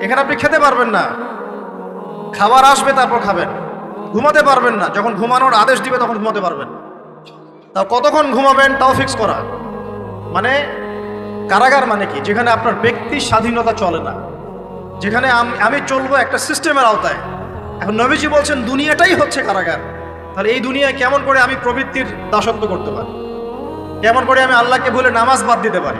এখানে আপনি খেতে পারবেন না। খাবার আসবে, তারপর খাবেন। ঘুমাতে পারবেন না। যখন ঘুমানোর আদেশ দিবে, তখন ঘুমাতে পারবেন। তাও কতক্ষণ ঘুমাবেন, তাও ফিক্স করা। মানে কারাগার মানে কি? যেখানে আপনার ব্যক্তি স্বাধীনতা চলে না। যেখানে আমি চলবো একটা সিস্টেমের আওতায়। এখন নবীজি বলছেন, দুনিয়াটাই হচ্ছে কারাগার। তাহলে এই দুনিয়ায় কেমন করে আমি প্রবৃত্তির দাসত্ব করতে পারি? কেমন করে আমি আল্লাহকে বলে নামাজ বাদ দিতে পারি?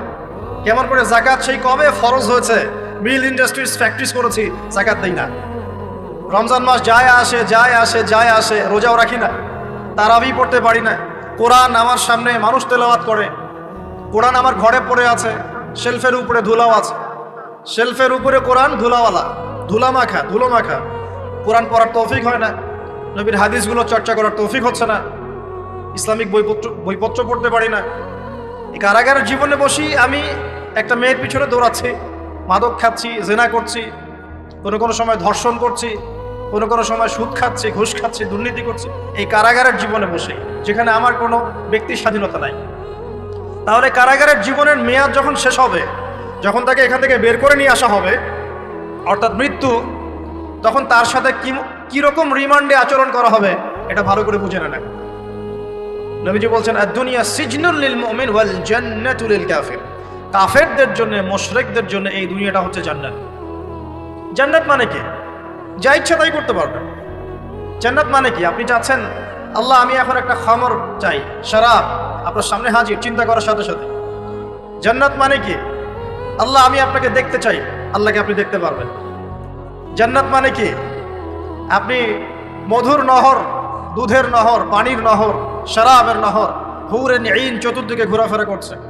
কেমন করে জাকাত সেই কবে ফরজ হয়েছে? মিল ইন্ডাস্ট্রিজ ফ্যাক্টরিজ করেছি, জাকাত দেই না। রমজান মাস যায় আসে যায় আসে যায় আসে, রোজাও রাখি না। তারাবি পড়তে পারি না। কোরআন আমার সামনে মানুষ তেলাওয়াত করে। কোরআন আমার ঘরে পড়ে আছে, শেলফের উপরে ধুলাও আছে। শেলফের উপরে কোরআন ধুলাওয়ালা ধুলা মাখা ধুলো মাখা কোরআন পড়ার তৌফিক হয় না। নবীর হাদিসগুলো চর্চা করার তৌফিক হচ্ছে না। ইসলামিক বইপত্র বইপত্র পড়তে পারি না। এই কারাগারের জীবনে বসি আমি একটা মেয়ের পিছনে দৌড়াচ্ছি। মাদক খাচ্ছি, জেনা করছি, কোনো কোনো সময় ধর্ষণ করছি, কোনো কোনো সময় সুদ খাচ্ছি, ঘুষ খাচ্ছি, দুর্নীতি করছি, এই কারাগারের জীবনে বসে যেখানে আমার কোনো ব্যক্তির স্বাধীনতা নাই তাহলে কারাগারের জীবনের মেয়াদ যখন শেষ হবে, যখন তাকে এখান থেকে বের করে নিয়ে আসা হবে, অর্থাৎ মৃত্যু, তখন তার সাথে কি কীরকম রিমান্ডে আচরণ করা হবে, এটা ভালো করে বুঝে নেন। নবীজি বলছেন আর দুনিয়া সিজনুল ওয়াল জান্নাতুল লিল কাফেরদের জন্য, মুশরিকদের জন্য এই দুনিয়াটা হচ্ছে জান্নাত। জান্নাত মানে কি? যা ইচ্ছা তাই করতে পারবেন। জান্নাত মানে কি? আপনি চাচ্ছেন, আল্লাহ, আমি এখন একটা খামর চাই, শরাব। আপনার সামনে হাজির, চিন্তা করার সাথে সাথে। জান্নাত মানে কি? আল্লাহ, আমি আপনাকে দেখতে চাই, আল্লাহকে আপনি দেখতে পারবেন। জান্নাত মানে কি? আপনি মধুর নহর, দুধের নহর, পানির নহর, শরাবের নহর হুরে ইন চতুর্দিকে ঘোরাফেরা করছে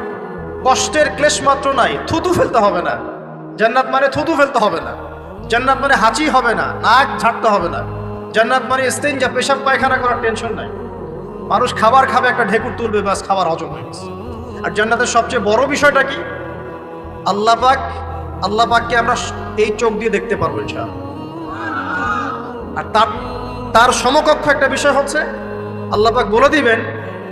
কষ্টের ক্লেশ মাত্র নাই, থুতু ফেলতে হবে না। জান্নাত মানে থুতু ফেলতে হবে না। জান্নাত মানে হাঁচি হবে না, নাক ঝাড়তে হবে না। জান্নাত মানে যা পেশাব, পায়খানা করার টেনশন নাই। মানুষ খাবার খাবে, একটা ঢেকুর তুলবে, ব্যাস, খাবার হজম হয়ে গেছে। আর জান্নাতের সবচেয়ে বড় বিষয়টা কি? আল্লাহ পাক, আল্লাহ পাককে আমরা এই চোখ দিয়ে দেখতে পারব, ইনশাআল্লাহ। আর তার তার সমকক্ষ একটা বিষয় হচ্ছে, আল্লাহ পাক বলে দিবেন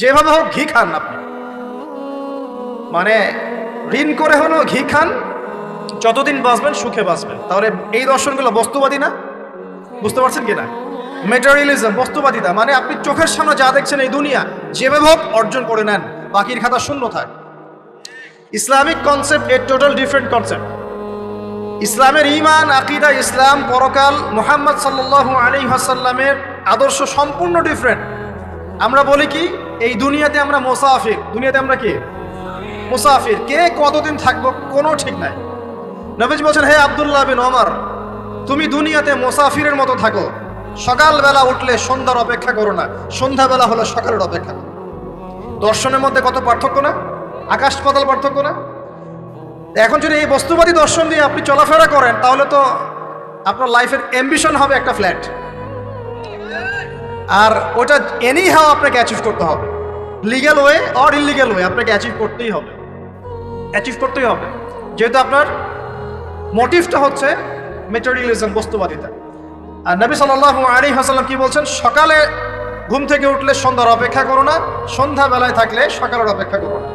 যেভাবে হোক ঘি খান আপনি। মানে ঋণ করে হলেও ঘি খান, যতদিন বাঁচবেন সুখে বাঁচবেন। তাহলে এই দর্শনগুলো বস্তুবাদী না? বুঝতে পারছেন কিনা? মেটারিয়ালিজম বস্তুবাদিতা মানে আপনি চোখের সামনে যা দেখছেন এই দুনিয়া, যেভাবে হোক অর্জন করে নেন, বাকির খাতা শূন্য থাক। ইসলামিক কনসেপ্ট এর টোটাল ডিফারেন্ট কনসেপ্ট ইসলামের ইমান আকিদা, ইসলাম, পরকাল, মোহাম্মদ সাল্লাহ আলী হাসাল্লামের আদর্শ সম্পূর্ণ ডিফারেন্ট আমরা বলি কি, এই দুনিয়াতে আমরা মোসাফির। দুনিয়াতে আমরা কি? মুসাফির। কে কতদিন থাকব কোনো ঠিক নাই। নবীজ বলছেন, হে আবদুল্লাহ বিন ওমর, তুমি দুনিয়াতে মোসাফিরের মতো থাকো। সকালবেলা উঠলে সন্ধ্যার অপেক্ষা করো না। সন্ধ্যাবেলা হলো সকালের অপেক্ষা। করো। দর্শনের মধ্যে কত পার্থক্য না? আকাশ পাতাল পার্থক্য না? এখন যদি এই বস্তুবাদী দর্শন দিয়ে আপনি চলাফেরা করেন, তাহলে তো আপনার লাইফের অ্যাম্বিশন হবে একটা ফ্ল্যাট আর ওটা এনি হাও আপনাকে অ্যাচিভ করতে হবে। Legal way or illegal way আপনাকে অ্যাচিভ করতেই হবে। অ্যাচিভ করতেই হবে। যেহেতু আপনার মোটিভটা হচ্ছে মেটেরিয়ালিজম বস্তুবাদিতা। আর নবী সাল্লাহ আলী হাসাল্লাম কি বলছেন? সকালে ঘুম থেকে উঠলে সন্ধ্যার অপেক্ষা করো না, সন্ধ্যাবেলায় থাকলে সকালের অপেক্ষা করো না।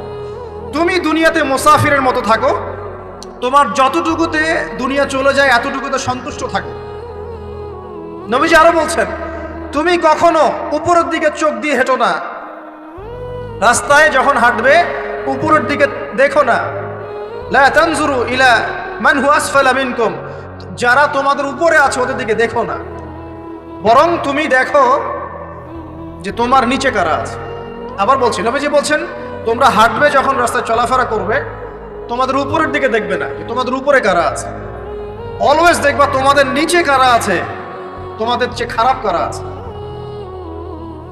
তুমি দুনিয়াতে মোসাফিরের মতো থাকো। তোমার যতটুকুতে দুনিয়া চলে যায়, এতটুকুতে সন্তুষ্ট থাকো। নবীজি আরও বলছেন তুমি কখনো উপরের দিকে চোখ দিয়ে হেঁটো না। রাস্তায় যখন হাঁটবে, উপরের দিকে দেখো না। লা ইলা মান হু যারা তোমাদের উপরে আছে, ওদের দিকে দেখো না। বরং তুমি দেখো যে তোমার নিচে কারা আছে। আবার বলছি, নবীজি বলছেন, তোমরা হাঁটবে যখন রাস্তায় চলাফেরা করবে, তোমাদের উপরের দিকে দেখবে না যে তোমাদের উপরে কারা আছে। অলওয়েজ দেখবা তোমাদের নিচে কারা আছে, তোমাদের চেয়ে খারাপ কারা আছে।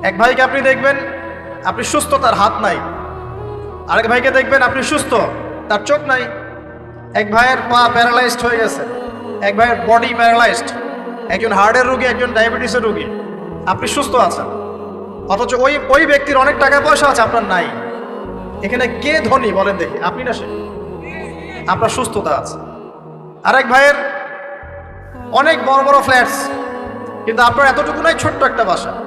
এক ভাইকে আপনি দেখবেন, আপনি সুস্থ, তার হাত নাই। আরেক ভাইকে দেখবেন, আপনি সুস্থ, তার চোখ নাই। এক ভাইয়ের পা প্যারালাইজড হয়ে গেছে। এক ভাইয়ের বডি প্যারালাইজড একজন হার্টের রোগী, একজন ডায়াবেটিসের রোগী। আপনি সুস্থ আছেন। অথচ ওই ওই ব্যক্তির অনেক টাকা পয়সা আছে, আপনার নাই। এখানে কে ধনী বলেন দেখি, আপনি না সে? আপনার সুস্থতা আছে। আরেক ভাইয়ের অনেক বড় বড় ফ্ল্যাটস কিন্তু আপনার এতটুকু নাই, ছোট্ট একটা বাসা।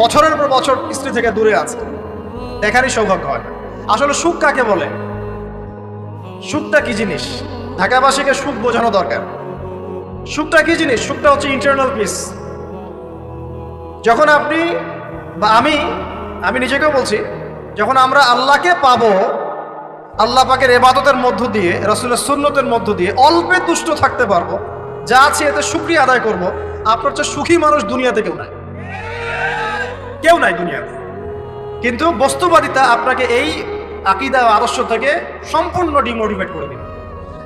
বছরের পর বছর স্ত্রী থেকে দূরে আছে। দেখারই সৌভাগ্য হয়। আসলে সুখ কাকে বলে? সুখটা কি জিনিস? ঢাকাবাসীকে সুখ বোঝানো দরকার। সুখটা কি জিনিস? সুখটা হচ্ছে ইন্টারনাল পিস যখন আপনি বা আমি আমি নিজেকেও বলছি, যখন আমরা আল্লাহকে পাবো, আল্লাহ পাকের এবাদতের মধ্য দিয়ে, রসুলের সুন্নতের মধ্য দিয়ে অল্পে তুষ্ট থাকতে পারব, যা আছে এতে সুক্রিয়া আদায় করব, আপনার চেয়ে সুখী মানুষ দুনিয়াতে কেউ নাই। কেউ নাই দুনিয়াতে কিন্তু বস্তুবাদিতা আপনাকে এই আকিদা আদর্শ থেকে সম্পূর্ণ ডিমোটিভেট করে দিবে।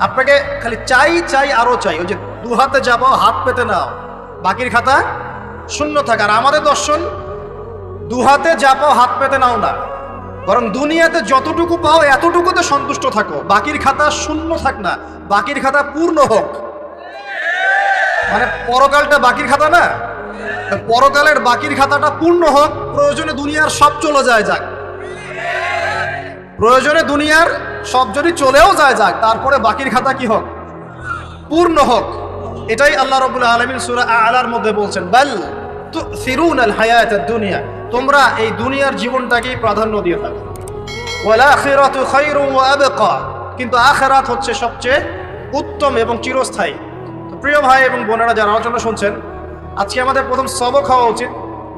আপনাকে খালি চাই চাই আরও চাই। ওই যে দু হাতে যাব, হাত পেতে নাও। বাকির খাতা শূন্য থাকা। আর আমাদের দর্শন দুহাতে যা পাও হাত পেতে নাও না। বরং দুনিয়াতে যতটুকু পাও, এতটুকুতে সন্তুষ্ট থাকো। বাকির খাতা শূন্য থাক না। বাকির খাতা পূর্ণ হোক। মানে পরকালটা বাকির খাতা না? পরকালের বাকির খাতাটা পূর্ণ হোক, প্রয়োজনে দুনিয়ার সব চলে যায় যাক। প্রয়োজনে দুনিয়ার সব যদি চলেও যায় যাক, তারপরে বাকির খাতা কি হোক? পূর্ণ হোক। এটাই আল্লাহ রবুল্লা আলমিন সুরা আলার মধ্যে বলছেন, বাল ফিরুন আল হায়াত দুনিয়া তোমরা এই দুনিয়ার জীবনটাকেই প্রাধান্য দিয়ে থাকো। কিন্তু আখিরাত হচ্ছে সবচেয়ে উত্তম এবং চিরস্থায়ী। প্রিয় ভাই এবং বোনেরা, যারা আলোচনা শুনছেন আজকে আমাদের প্রথম সবক হওয়া উচিত।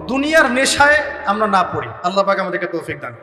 দুনিয়ার নেশায় আমরা না পড়ি। আল্লাহ পাক আমাদেরকে তৌফিক দান